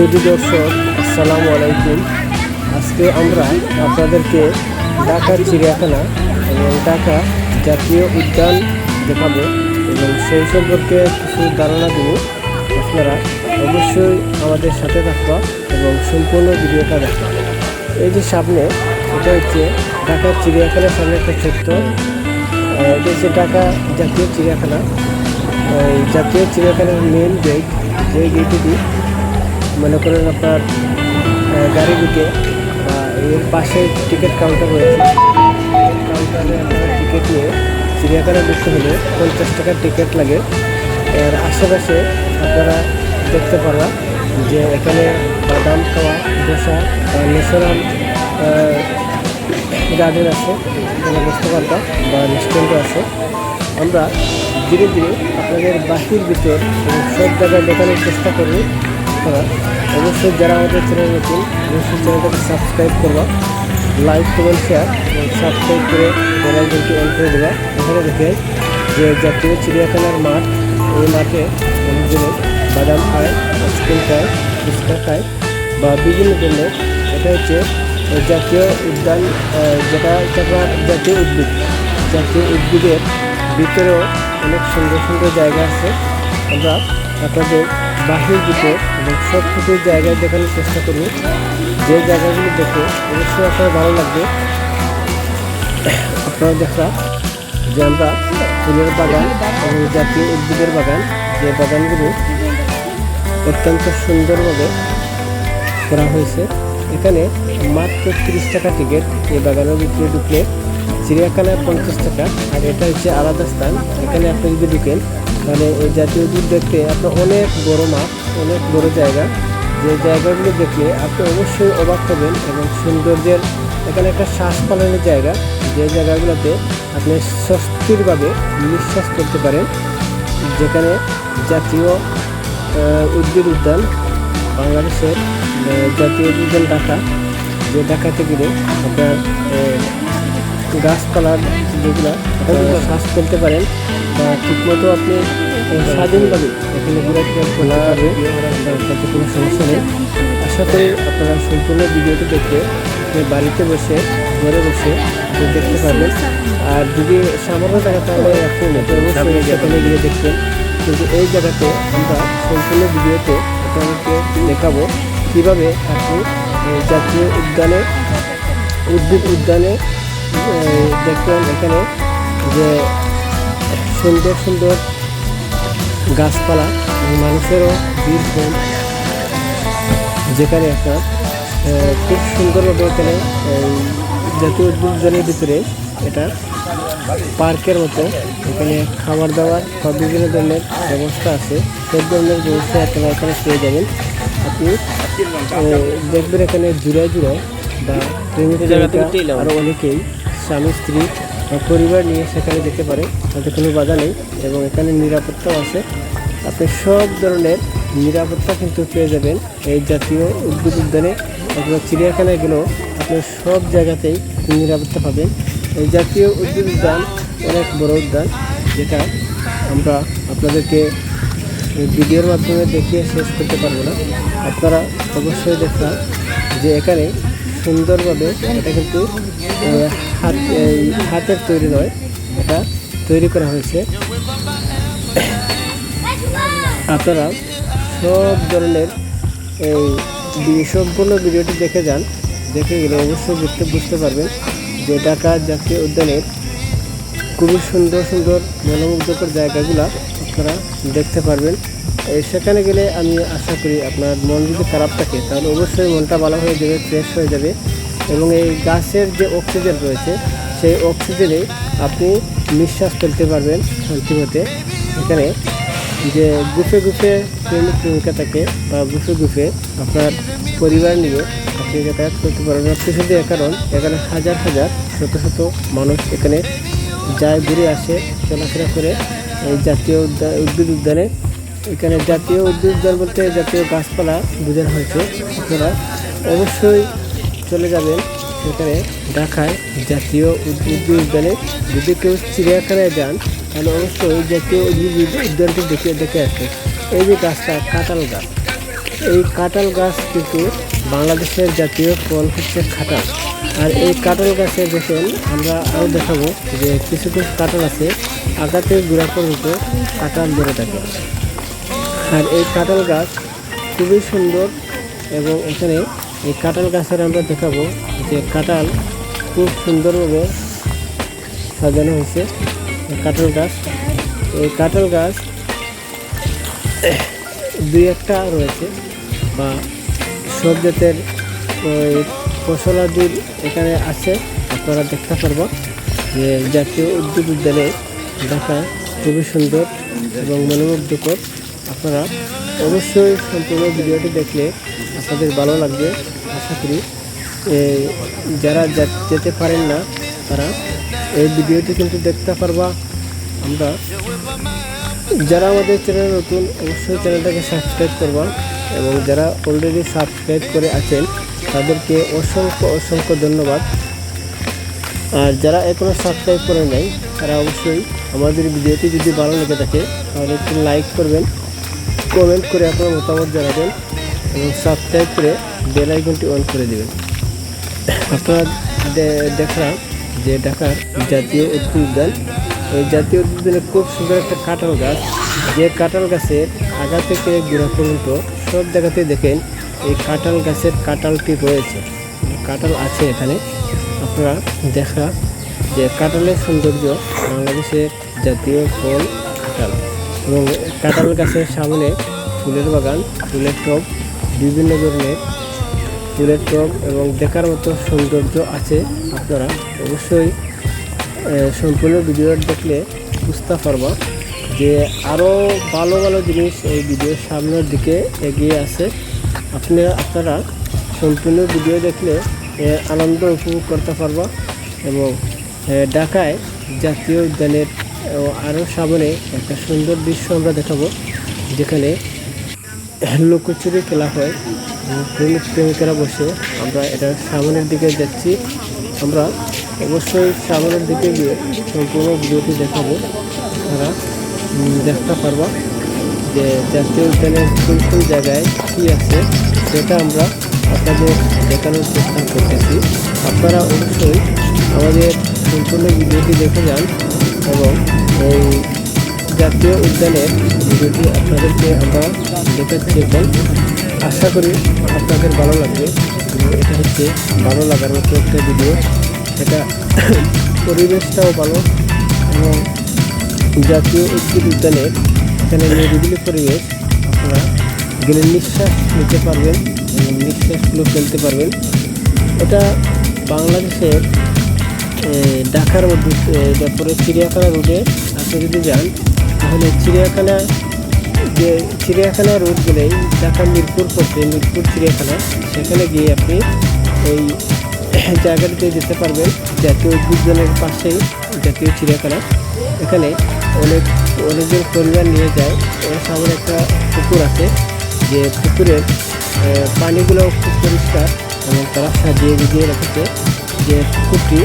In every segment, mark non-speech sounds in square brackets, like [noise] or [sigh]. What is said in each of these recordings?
সুদী দর্শক, আসসালামু আলাইকুম। আজকে আমরা আপনাদেরকে ঢাকা চিড়িয়াখানা এবং ঢাকা জাতীয় উদ্যান দেখাবো এবং সেই সম্পর্কে কিছু ধারণা দেব। আপনারা অবশ্যই আমাদের সাথে থাকবা এবং সম্পূর্ণ ভিডিওটা দেখা এই যে সামনে, এটা হচ্ছে ঢাকা চিড়িয়াখানার সামনে একটা ছোট্ট এটা হচ্ছে ঢাকা জাতীয় চিড়িয়াখানা। জাতীয় চিড়িয়াখানার মেন গেট যে গেটটি মনে করেন আপনার গাড়ি ঢুকে বা এর পাশে টিকিট কাউন্টার রয়েছে। কাউন্টারে আপনারা টিকিট নিয়ে চিড়িয়াখানা ঢুকতে হলে পঞ্চাশ টাকার টিকিট লাগে। এর আশেপাশে আপনারা দেখতে পারবা যে এখানে বাদাম খাওয়া বা ন্যাচারাল গার্ডেন আছে। এখানে পারবা বা রেস্টুরেন্টও আছে। আমরা ধীরে ধীরে আপনাদের বাহির ভিতর সব জায়গায় দেখানোর চেষ্টা করব। আপনারা অবশ্যই যারা আমাদের চ্যানেল নতুন, অবশ্যই চ্যানেলটাকে সাবস্ক্রাইব করবা লাইক কমেন্ট শেয়ার এবং সাবস্ক্রাইব করে বেলাইকনটি অন করে দেবা। এখানে দেখে যে জাতীয় চিড়িয়াখানার মাঠ, এই মাঠে অনেকজনে বাদাম খায়, আইসক্রিম খায়, ফুচকা খায় বা বিভিন্ন ধরনের, এটা হচ্ছে জাতীয় উদ্যান যেটা আপনার জাতীয় উদ্ভিদ। জাতীয় উদ্ভিদের ভিতরেও অনেক সুন্দর সুন্দর জায়গা আছে। আমরা আপনাদের বাহির দিকে এবং সব কিছু জায়গায় দেখানোর চেষ্টা করব যে জায়গাগুলো দেখে অবশ্যই আপনার ভালো লাগবে। আপনারা দেখা যে আমরা ফুলের বাগান এবং জাতীয় উদ্ভিদের বাগান, যে বাগানগুলো অত্যন্ত সুন্দরভাবে করা হয়েছে। এখানে মাত্র তিরিশ টাকা টিকিট এই বাগানের ভিতরে ঢুকলে চিড়িয়াখানায় পঞ্চাশ টাকা, আর এটা হচ্ছে আলাদা স্থান। এখানে আপনি যদি ঢুকেন, তাহলে এই জাতীয় উদ্ভিদ দেখতে আপনার অনেক বড় মাঠ অনেক বড় জায়গা। যে জায়গাগুলো দেখলে আপনি অবশ্যই অবাক হবেন এবং সৌন্দর্যের এখানে একটা শ্বাস পালনের জায়গা। যে জায়গাগুলোতে আপনি স্বস্তিরভাবে নিঃশ্বাস করতে পারেন। যেখানে জাতীয় উদ্ভিদ উদ্যান, বাংলাদেশের জাতীয় উদ্যান ঢাকা। যে ঢাকাতে গেলে আপনার আহ, গাছপালার যেগুলো শ্বাস ফেলতে পারেন বা ঠিকমতো আপনি স্বাধীনভাবে এখানে ঘোরাফেরা খোলা হবে তাতে কোনো সমস্যা নেই। আশা করি আপনারা সম্পূর্ণ ভিডিওটি দেখে আপনি বাড়িতে বসে ঘরে বসে দেখতে পারবেন। আর যদি সামান্য টাকা তাহলে আপনি অবশ্যই সেখানে গিয়ে দেখবেন। কিন্তু এই জায়গাতে আমরা সম্পূর্ণ ভিডিওতে আপনাদেরকে দেখাবো কীভাবে আপনি জাতীয় উদ্যানে উদ্ভিদ উদ্যানে দেখবেন এখানে যে সুন্দর সুন্দর গাছপালা মানুষেরও কম। যেখানে একটা খুব সুন্দরভাবে এখানে জাতীয় উদ্ভিদের ভিতরে এটা পার্কের মতো। এখানে খাবার দাবার বা বিভিন্ন ধরনের ব্যবস্থা আছে। সব ধরনের ব্যবস্থা আপনারা এখানে পেয়ে যাবেন। আপনি দেখবেন এখানে জুড়ায় জুড়ায় বা আরও অনেকেই স্বামী স্ত্রী পরিবার নিয়ে সেখানে যেতে পারে, তাতে কোনো বাধা নেই এবং এখানে নিরাপত্তাও আছে। আপনি সব ধরনের নিরাপত্তা কিন্তু পেয়ে যাবেন এই জাতীয় উদ্ভিদ উদ্যানে অথবা চিড়িয়াখানায় গেলেও আপনি সব জায়গাতেই নিরাপত্তা পাবেন। এই জাতীয় উদ্ভিদ উদ্যান অনেক বড় উদ্যান, যেটা আমরা আপনাদেরকে ভিডিওর মাধ্যমে দেখিয়ে শেষ করতে পারব না। আপনারা অবশ্যই দেখলাম যে এখানে সুন্দরভাবে এটা কিন্তু হাত হাতের তৈরি নয়, এটা তৈরি করা হয়েছে। আপনারা সব ধরনের, এই সম্পূর্ণ ভিডিওটি দেখে যান। দেখে গেলে অবশ্যই বুঝতে বুঝতে পারবেন যে ঢাকা জাতীয় উদ্যানের খুবই সুন্দর সুন্দর, মনোমুগ্ধকর জায়গাগুলো আপনারা দেখতে পারবেন। সেখানে গেলে আমি আশা করি আপনার মন যদি খারাপ থাকে, তাহলে অবশ্যই মনটা ভালো হয়ে যাবে ফ্রেশ হয়ে যাবে। এবং এই গাছের যে অক্সিজেন রয়েছে, সেই অক্সিজেনে আপনি নিঃশ্বাস ফেলতে পারবেন শান্তি হতে এখানে যে গুফে গুফে প্রেমিক প্রেমিকা থাকে, বা গুফে গুফে আপনার পরিবার নিয়ে আপনি যাতায়াত করতে পারবেন। আপনি শুধু কারণ এখানে হাজার হাজার, শত শত মানুষ এখানে যায়, ঘুরে আসে, চলাফেরা করে। এই জাতীয় উদ্যান উদ্ভিদ উদ্যানে এখানে জাতীয় উদ্ভিদ উদ্যান বলতে জাতীয় গাছপালা বোঝানো হয়েছে। আপনারা অবশ্যই চলে যাবেন সেখানে ঢাকায় জাতীয় উদ্ভিদ উদ্যানে যদি কেউ চিড়িয়াখানায় যান, তাহলে অবশ্যই জাতীয় উদ্ভিদ উদ্যানটি দেখে দেখে আসে এই যে গাছটা কাঁঠাল গাছ। এই কাঁঠাল গাছ কিন্তু বাংলাদেশের জাতীয় ফল হচ্ছে কাঁঠাল। আর এই কাঁঠাল গাছে দেখেন, আমরা আরও দেখাবো যে কিছু কিছু কাঁঠাল আছে, আগাতে গুড়া পর্যন্ত কাঁঠাল ধরে থাকে। আর এই কাঁঠাল গাছ খুবই সুন্দর এবং এখানে এই কাঁঠাল গাছের আমরা দেখাবো যে কাঁঠাল খুব সুন্দরভাবে সাজানো হয়েছে কাঁঠাল গাছ। এই কাঁঠাল গাছ দুই একটা রয়েছে বা সব জাতের, ওই ফসলাদি এখানে আছে, আপনারা দেখতে পারব যে জাতীয় উদ্যোগ উদ্যানে দেখা খুবই সুন্দর এবং মনোমুগ্ধকর। আপনারা অবশ্যই সম্পূর্ণ ভিডিওটি দেখলে আপনাদের ভালো লাগবে, আশা করি। যারা যেতে পারেন না, তারা এই ভিডিওটি কিন্তু দেখতে পারবা। আমরা, যারা আমাদের চ্যানেল নতুন, অবশ্যই চ্যানেলটাকে সাবস্ক্রাইব করবা এবং যারা অলরেডি সাবস্ক্রাইব করে আছেন, তাদেরকে অসংখ্য অসংখ্য ধন্যবাদ। আর যারা এখনও সাবস্ক্রাইব করে নাই, তারা অবশ্যই আমাদের ভিডিওটি যদি ভালো লেগে থাকে, তাহলে একটু লাইক করবেন। কমেন্ট করে আপনার মতামত জানাবেন এবং সাবস্ক্রাইব করে বেল আইকনটি অন করে দেবেন। আপনারা দেখলাম যে ঢাকার জাতীয় উদ্যান এই জাতীয় উদ্ভিদনে খুব সুন্দর একটা কাঁঠাল গাছ। যে কাঁঠাল গাছের আগা থেকে গোড়া পর্যন্ত সব জায়গাতেই দেখেন এই কাঁঠাল গাছের কাঁঠালটি রয়েছে। কাঁঠাল আছে এখানে। আপনারা দেখা যে কাঁঠালের সৌন্দর্য বাংলাদেশের জাতীয় ফল কাঁঠাল। এবং কাঁঠাল গাছের সামনে ফুলের বাগান, ফুলের টব, বিভিন্ন ধরনের ফুলের টব এবং দেখার মতো সৌন্দর্য আছে আপনারা অবশ্যই সম্পূর্ণ ভিডিও দেখলে বুঝতে পারবা যে আরও ভালো ভালো জিনিস এই ভিডিওর সামনের দিকে এগিয়ে আছে। আপনি, আপনারা সম্পূর্ণ ভিডিও দেখলে আনন্দ উপভোগ করতে পারবা এবং ঢাকায় জাতীয় উদ্যানের আরও সামনে একটা সুন্দর দৃশ্য আমরা দেখাবো, যেখানে লুকোচুরি খেলা হয়। প্রেমিক প্রেমিকারা বসে আমরা এটা সামনের দিকে যাচ্ছি আমরা অবশ্যই সামনের দিকে গিয়ে সম্পূর্ণ ভিডিওটি দেখাবো। তারা দেখতে পারবা যে জাতীয় উদ্যানের কোন কোন জায়গায় কী আছে, সেটা আমরা আপনাদের দেখানোর চেষ্টা করতেছি। আপনারা অবশ্যই আমাদের সম্পূর্ণ ভিডিওটি দেখে যান। এবং এই জাতীয় উদ্যানের ভিডিওটি আপনাদেরকে আমরা দেখাচ্ছি এখন আশা করি আপনাদের ভালো লাগবে। এবং এটা হচ্ছে ভালো লাগার মতো একটা ভিডিও এটা [coughs] পরিবেশটাও ভালো এবং জাতীয় উদ্ভিদ উদ্যানের এখানে নিরিবিলি পরিবেশ। আপনারা গেলে নিঃশ্বাস নিতে পারবেন এবং নিঃশ্বাসগুলো ফেলতে পারবেন। এটা বাংলাদেশের ঢাকার মধ্যে তারপরে চিড়িয়াখানা রোডে আপনি যদি যান, তাহলে চিড়িয়াখানা যে, চিড়িয়াখানা রোড গেলেই ঢাকা মিরপুর পড়ছে মিরপুর চিড়িয়াখানা, সেখানে গিয়ে আপনি এই [coughs] জায়গাটিতে যেতে পারবেন জাতীয় উদ্ভিদের পাশেই জাতীয় চিড়িয়াখানা। এখানে অনেক, অনেকজন পরিবার নিয়ে যায়। এর সামনে একটা পুকুর আছে, যে পুকুরের পানিগুলো খুব পরিষ্কার এবং তারা সাজিয়ে গুজিয়ে রেখেছে যে পুকুরটি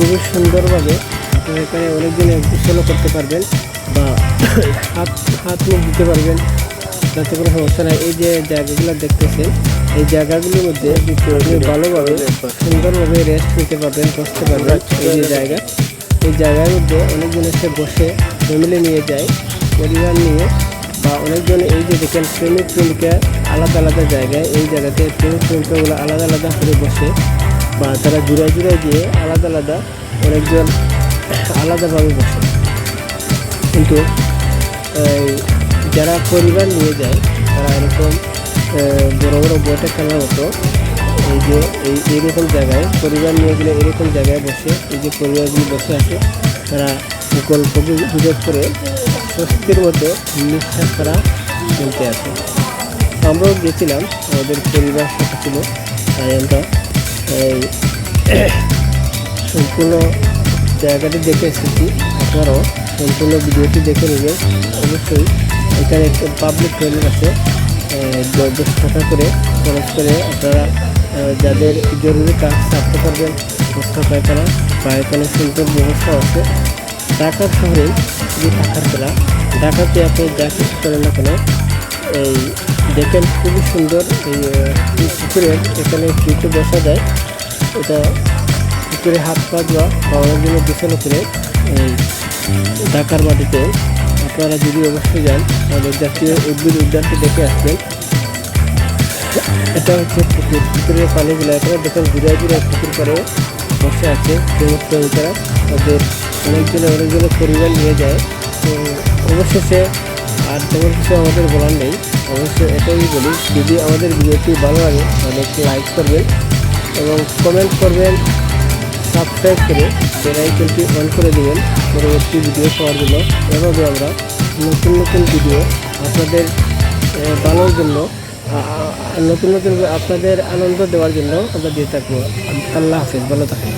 খুবই সুন্দরভাবে আপনারা এখানে অনেকজনে গোসলও করতে পারবেন বা [coughs] হাত হাত মুখ দিতে পারবেন। তাতে কোনো সমস্যা নাই। এই যে জায়গাগুলো দেখতেছেন, এই জায়গাগুলির মধ্যে আপনি ভালোভাবে সুন্দরভাবে রেস্ট নিতে পারবেন, বসতে পারবেন এই যে জায়গা। এই জায়গার মধ্যে অনেকজন এসে বসে ফ্যামিলি নিয়ে যায়, পরিবার নিয়ে, বা অনেকজন এই যে দেখেন প্রেমিক প্রেমিকা আলাদা আলাদা জায়গায় এই জায়গাতে প্রেমিক প্রেমিকাগুলো আলাদা আলাদা করে বসে বা তারা জুড়ায় জুড়ায় গিয়ে আলাদা আলাদা অনেকজন আলাদাভাবে বসে। কিন্তু যারা পরিবার নিয়ে যায়, তারা এরকম বড় বড় বইটা খেলার মতো, এই যে, এই, এইরকম জায়গায়, পরিবার নিয়ে গেলে এরকম জায়গায় বসে, এই যে পরিবারগুলি বসে আছে, তারা গল্প গুজব করে, স্বস্তির মতো নিঃশ্বাস তারা চলতে আসে। আমরাও গেছিলাম আমাদের পরিবার সাথে ছিল, তাই আমরা এই সম্পূর্ণ জায়গাটি দেখে এসেছি। আপনারাও সম্পূর্ণ ভিডিওটি দেখে নেবেন। অবশ্যই এখানে একটা পাবলিক টয়লেট আছে। দশ টাকা করে, খরচ করে আপনারা যাদের জরুরি কাজ সারতে পারবেন বস্তা পায়খানা পায়খানা সুন্দর ব্যবস্থা আছে। ঢাকার শহরে যে টাকার খেলা ঢাকাতে আপনি যা কিছু করেন না কেন, এই দেখেন খুবই সুন্দর এই পুকুরের এখানে কিছু বসা যায়। এটা পুকুরে হাত পা ধোয়া খাওয়ানোর জন্য বিছানো করে এই ঢাকার মাটিতে। আপনারা যদি অবশ্যই যান, তাহলে জাতীয় উদ্ভিদ উদ্যানটি দেখে আসবেন। এটা হচ্ছে পুকুর। পুকুরের পানিগুলো এখানে দেখেন ঘুরে ঘুরে পুকুর করে বসে আছে লোকেরা তাদের অনেকজনে অনেকজনে পরিবার নিয়ে যায়। তো অবশেষে আর তেমন কিছু আমাদের বলার নেই। অবশ্যই এটাই বলি, যদি আমাদের ভিডিওটি ভালো লাগে, তাহলে একটু লাইক করবেন এবং কমেন্ট করবেন সাবস্ক্রাইব করে বেলাইকনটি অন করে দেবেন, পরবর্তী ভিডিও পাওয়ার জন্য। এভাবে আমরা নতুন নতুন ভিডিও আপনাদের ভালোর জন্য নতুন নতুন আপনাদের আনন্দ দেওয়ার জন্য আমরা দিয়ে থাকব। আল্লাহ হাফিজ, ভালো থাকেন।